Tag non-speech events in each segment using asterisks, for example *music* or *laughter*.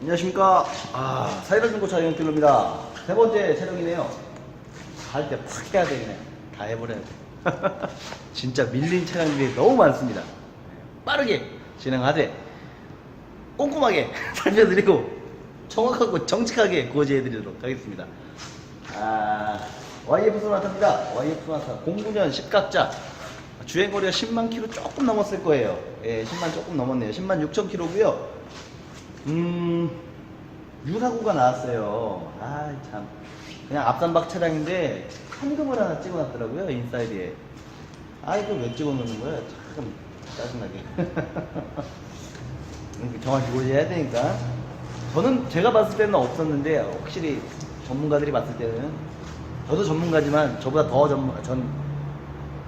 안녕하십니까. 아, 사이다 중고차 영필로입니다. 세 번째 촬영이네요. 갈때팍 해야 되겠네. 다 해버려야 돼. *laughs* 진짜 밀린 차량들이 너무 많습니다. 빠르게 진행하되 꼼꼼하게 *laughs* 살펴드리고 정확하고 정직하게 고지해드리도록 하겠습니다. 아, YF 소나타입니다. YF 소나타 09년 10각자 주행거리가 10만 킬로 조금 넘었을 거예요. 예, 10만 조금 넘었네요. 10만 6천 킬로고요. 음, 유사고가 나왔어요. 아, 참. 그냥 앞산박 차량인데 현금을 하나 찍어놨더라고요, 인사이드에. 아, 이거 왜 찍어놓는 거야? 참 짜증나게. *laughs* 정확히 고지해야 되니까. 저는 제가 봤을 때는 없었는데, 확실히 전문가들이 봤을 때는, 저도 전문가지만 저보다 더 전문, 전,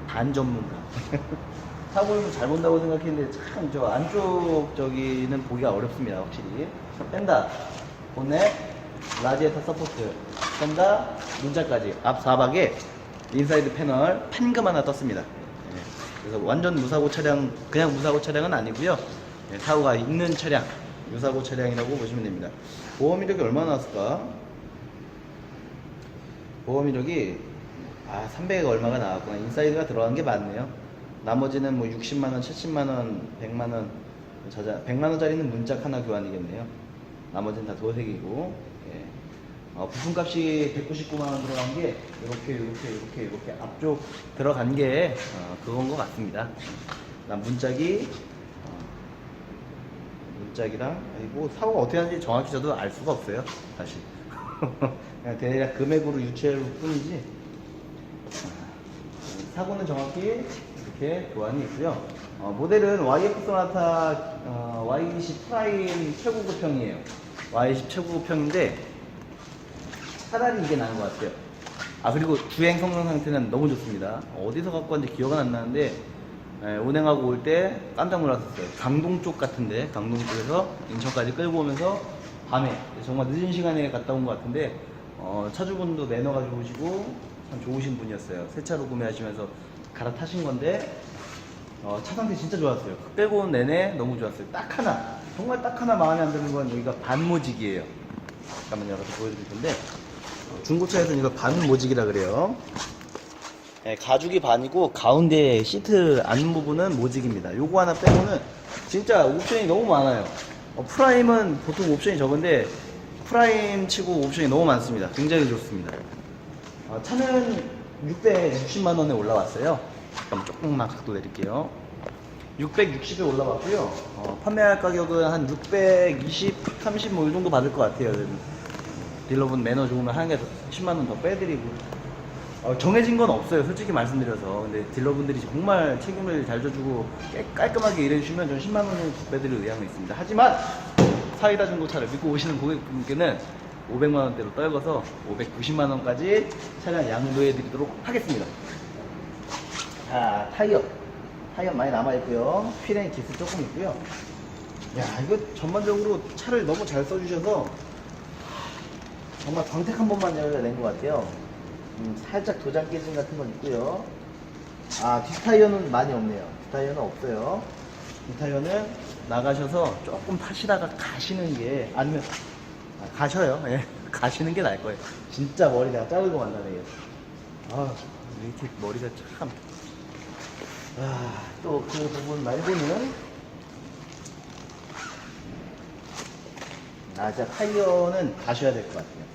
반 전문가. *laughs* 사고를 잘 본다고 생각했는데 참 저 안쪽 저기는 보기가 어렵습니다 확실히. 뺀다. 본넷 라지에타 서포트. 뺀다. 문자까지. 앞 사박에 인사이드 패널 판금 하나 떴습니다. 예, 그래서 완전 무사고 차량 그냥 무사고 차량은 아니고요. 예, 사고가 있는 차량. 유사고 차량이라고 보시면 됩니다. 보험 이력이 얼마나 나왔을까? 보험 이력이 아 300가 얼마가 나왔구나. 인사이드가 들어간 게 많네요 나머지는 뭐 60만 원 70만 원 100만원 저자 100만 원짜리는 문짝 하나 교환이겠네요. 나머지는 다 도색이고 예. 어, 부품값이 199만 원 들어간 게 이렇게 이렇게 이렇게 이렇게 앞쪽 들어간 게 어, 그건 것 같습니다. 난 문짝이 어, 문짝이랑 뭐 사고가 어떻게 하는지 정확히 저도 알 수가 없어요 사실. *laughs* 그냥 대략 금액으로 유추할 뿐이지. 사고는 정확히 이렇게 교환이 있고요. 어, 모델은 YF 소나타 어, Y20 프라임 최고급 형이에요. Y20 최고급 형인데 차라리 이게 나은 것 같아요. 아 그리고 주행 성능 상태는 너무 좋습니다. 어디서 갖고 왔는지 기억은 안 나는데 예, 운행하고 올 때 깜짝 놀랐었어요. 강동 쪽 같은데 강동 쪽에서 인천까지 끌고 오면서 밤에 정말 늦은 시간에 갔다 온 것 같은데 어, 차주분도 매너가 좋으시고 참 좋으신 분이었어요. 새 차로 구매하시면서 갈아타신 건데 어, 차 상태 진짜 좋았어요. 끌고 온 내내 너무 좋았어요. 딱 하나 정말 딱 하나 마음에 안 드는 건 여기가 반모직이에요. 잠깐만요. 열어서 보여드릴 텐데 어, 중고차에서는 이거 반모직이라 그래요. 네, 가죽이 반이고 가운데 시트 안 부분은 모직입니다. 요거 하나 빼고는 진짜 옵션이 너무 많아요. 어, 프라임은 보통 옵션이 적은데 프라임 치고 옵션이 너무 많습니다. 굉장히 좋습니다. 어, 차는 660만 원에 올라왔어요. 그럼 조금만 각도 내릴게요. 660에 올라왔고요. 어, 판매할 가격은 한 620, 30 뭐 이 정도 받을 것 같아요. 딜러분 매너 좋으면 한 개 10만 원 더 빼드리고 어, 정해진 건 없어요. 솔직히 말씀드려서. 근데 딜러분들이 정말 책임을 잘 져주고 깨- 깔끔하게 일해주시면 저는 10만 원을 더 빼드릴 의향이 있습니다. 하지만 사이다 중고차를 믿고 오시는 고객분께는 500만 원대로 떨궈서 590만 원까지 차량 양도해 드리도록 하겠습니다. 자, 타이어. 타이어 많이 남아 있고요. 휠엔 기스 조금 있고요. 야, 이거 전반적으로 차를 너무 잘 써 주셔서 정말 광택 한 번만 낸것 같아요. 음, 살짝 도장 깨짐 같은 건 있고요. 아, 뒷타이어는 많이 없네요. 뒷타이어는 없어요. 뒷타이어는 나가셔서 조금 타시다가 가시는 게, 아니면, 아, 가셔요. 예. *laughs* 가시는 게 나을 거예요. 진짜 머리 내가 자르고 만나네, 얘. 아, 이렇게 머리가 참. 아, 또 그 부분 말고는, 아, 자, 타이어는 가셔야 될 것 같아요.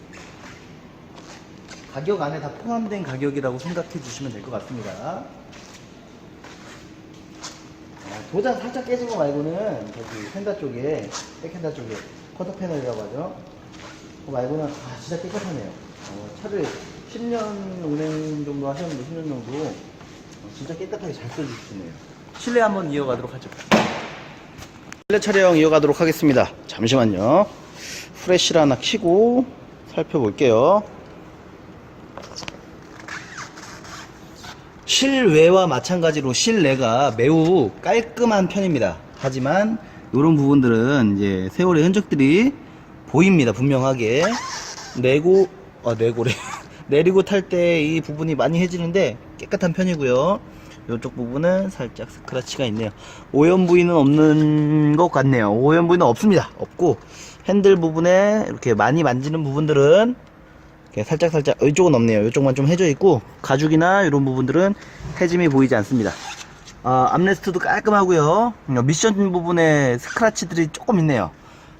가격 안에 다 포함된 가격이라고 생각해 주시면 될 것 같습니다. 아, 도장 살짝 깨진 거 말고는 저기 펜다 쪽에 백핸다 쪽에 커터 패널이라고 하죠. 그거 말고는 아 진짜 깨끗하네요. 어, 차를 10년 운행 정도 하셨는데 10년 정도 어, 진짜 깨끗하게 잘 써주시네요. 실내 한번 이어가도록 하죠. 실내 촬영 이어가도록 하겠습니다. 잠시만요. 프레쉬를 하나 키고 살펴볼게요. 실외와 마찬가지로 실내가 매우 깔끔한 편입니다. 하지만 이런 부분들은 이제 세월의 흔적들이 보입니다. 분명하게 내고 아 내고래 *laughs* 내리고 탈 때 이 부분이 많이 해지는데 깨끗한 편이고요. 이쪽 부분은 살짝 스크래치가 있네요. 오염 부위는 없는 것 같네요. 오염 부위는 없습니다. 없고 핸들 부분에 이렇게 많이 만지는 부분들은 살짝 살짝 어, 이쪽은 없네요. 이쪽만 좀 해져 있고 가죽이나 이런 부분들은 해짐이 보이지 않습니다. 아, 암레스트도 깔끔하고요. 미션 부분에 스크래치들이 조금 있네요.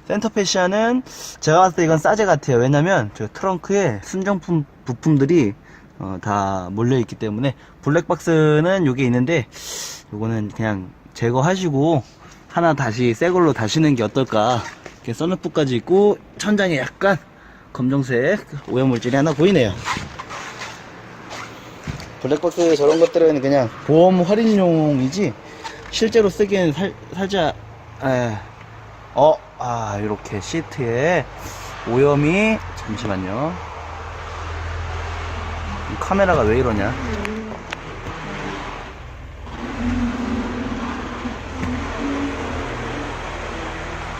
센터 패시아는 제가 봤을 때 이건 싸제 같아요. 왜냐면 저 트렁크에 순정품 부품들이 어, 다 몰려 있기 때문에 블랙박스는 요게 있는데 요거는 그냥 제거하시고 하나 다시 새 걸로 다시는 게 어떨까. 이렇게 썬루프까지 있고 천장에 약간 검정색 오염물질이 하나 보이네요. 블랙박스 저런 것들은 그냥 보험 할인용이지 실제로 쓰기엔 살, 살짝 에, 어, 아, 이렇게 시트에 오염이 잠시만요. 이 카메라가 왜 이러냐?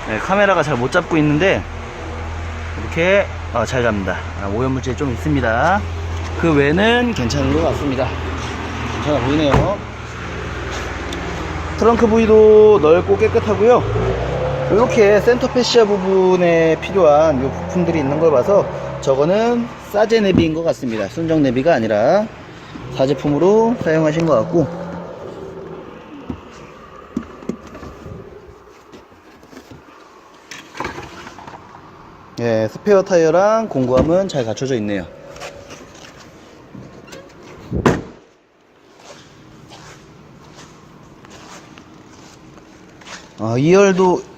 네, 카메라가 잘 못 잡고 있는데 이렇게 어, 잘 잡는다. 아, 오염물질이 좀 있습니다. 그 외는 괜찮은 것 같습니다. 괜찮아 보이네요. 트렁크 부위도 넓고 깨끗하고요. 이렇게 센터 패시아 부분에 필요한 이 부품들이 있는 걸 봐서 저거는 싸제 내비인 것 같습니다. 순정 내비가 아니라 사제품으로 사용하신 것 같고 예, 스페어 타이어랑 공구함은 잘 갖춰져 있네요. 아, 2열도 어,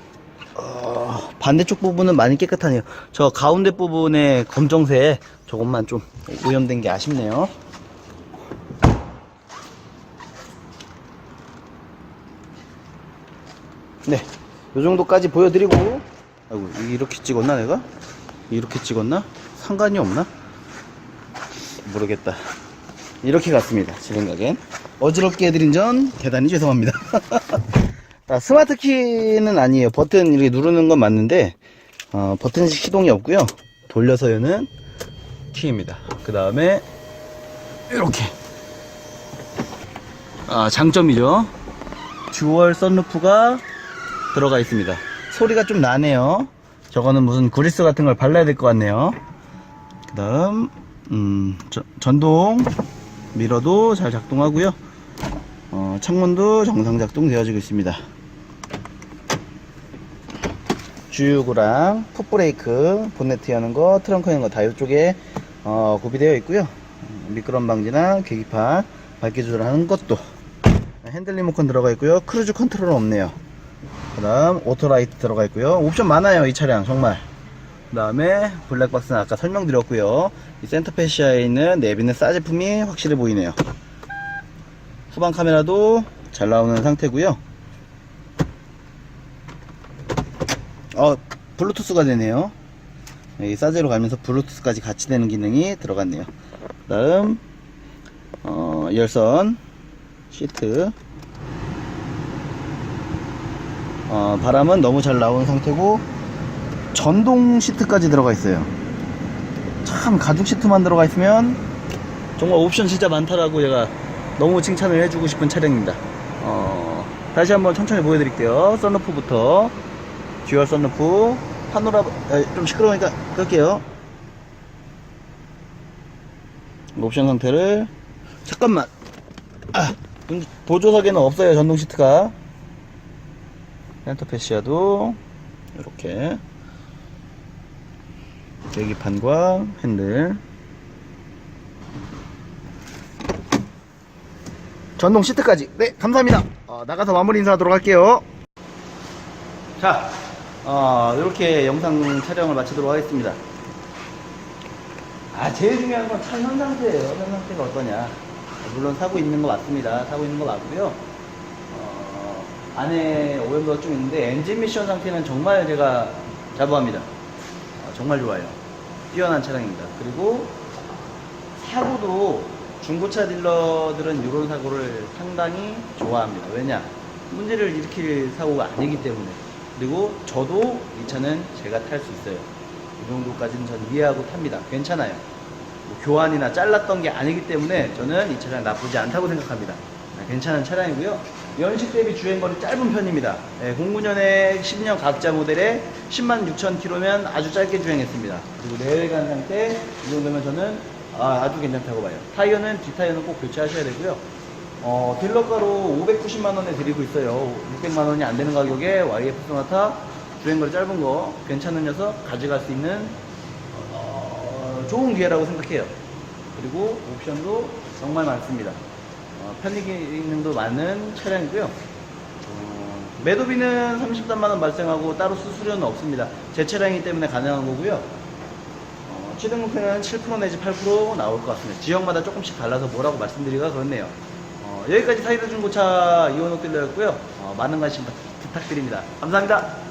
반대쪽 부분은 많이 깨끗하네요. 저 가운데 부분에 검정색 저것만 좀 오염된 게 아쉽네요. 네, 요 정도까지 보여드리고, 아이고 이렇게 찍었나 내가? 이렇게 찍었나? 상관이 없나? 모르겠다. 이렇게 갔습니다. 제 생각엔. 어지럽게 해드린 전 대단히 죄송합니다. *laughs* 아, 스마트 키는 아니에요. 버튼 이렇게 누르는 건 맞는데, 어, 버튼식 시동이 없고요 돌려서 여는 키입니다. 그 다음에, 이렇게. 아, 장점이죠. 듀얼 썬루프가 들어가 있습니다. 소리가 좀 나네요. 저거는 무슨 그리스 같은 걸 발라야 될 것 같네요. 그 다음, 음, 저- 전동 미러도 잘 작동하고요. 어, 창문도 정상 작동되어지고 있습니다. 주유구랑 풋브레이크, 본네트 여는 거, 트렁크 여는 거 다 이쪽에 어, 구비되어 있고요. 음, 미끄럼 방지나 계기판 밝기 조절하는 것도 핸들 리모컨 들어가 있고요. 크루즈 컨트롤은 없네요. 그 다음 오토라이트 들어가 있고요. 옵션 많아요 이 차량 정말. 그 다음에 블랙박스는 아까 설명드렸고요. 이 센터 패시아에 있는 내비는 싸 제품이 확실히 보이네요. 후방 카메라도 잘 나오는 상태고요. 어, 블루투스가 되네요. 이 싸제로 가면서 블루투스까지 같이 되는 기능이 들어갔네요. 다음 어, 열선 시트 어, 바람은 너무 잘 나오는 상태고 전동 시트까지 들어가 있어요. 참 가죽 시트만 들어가 있으면 정말 옵션 진짜 많다라고 제가 너무 칭찬을 해주고 싶은 차량입니다. 어, 다시 한번 천천히 보여드릴게요. 썬루프부터. 듀얼 썬루프. 파노라 아, 좀 시끄러우니까 끌게요. 옵션 상태를. 잠깐만. 아, 보조석에는 없어요 전동 시트가. 센터 패시아도. 이렇게. 계기판과 핸들 전동 시트까지. 네 감사합니다. 어, 나가서 마무리 인사하도록 할게요. 자 어, 이렇게 영상 촬영을 마치도록 하겠습니다. 아 제일 중요한 건 차 현 상태예요. 현 상태가 어떠냐. 물론 사고 있는 거 맞습니다. 사고 있는 거 맞고요. 어, 안에 오염도가 좀 있는데 엔진 미션 상태는 정말 제가 자부합니다. 어, 정말 좋아요. 뛰어난 차량입니다. 그리고 사고도 중고차 딜러들은 이런 사고를 상당히 좋아합니다. 왜냐? 문제를 일으킬 사고가 아니기 때문에. 그리고 저도 이 차는 제가 탈 수 있어요. 이 정도까지는 전 이해하고 탑니다. 괜찮아요. 뭐 교환이나 잘랐던 게 아니기 때문에 저는 이 차량 나쁘지 않다고 생각합니다. 네, 괜찮은 차량이고요. 연식 대비 주행거리 짧은 편입니다. 네, 09년에 10년 각자 모델에 10만 6천 킬로면 아주 짧게 주행했습니다. 그리고 내외관 상태 이 정도면 저는 아, 주 괜찮다고 봐요. 타이어는 뒷타이어는 꼭 교체하셔야 되고요. 어, 딜러가로 590만 원에 드리고 있어요. 600만 원이 안 되는 가격에 YF 소나타 주행거리 짧은 거 괜찮은 녀석 가져갈 수 있는 어, 좋은 기회라고 생각해요. 그리고 옵션도 정말 많습니다. 어, 편의 기능도 많은 차량이고요. 어, 매도비는 33만 원 발생하고 따로 수수료는 없습니다. 제 차량이기 때문에 가능한 거고요. 어, 취등록세는 7% 내지 8% 나올 것 같습니다. 지역마다 조금씩 달라서 뭐라고 말씀드리기가 그렇네요. 어, 여기까지 사이드 중고차 이원옥 딜러였고요. 어, 많은 관심 부탁드립니다. 감사합니다.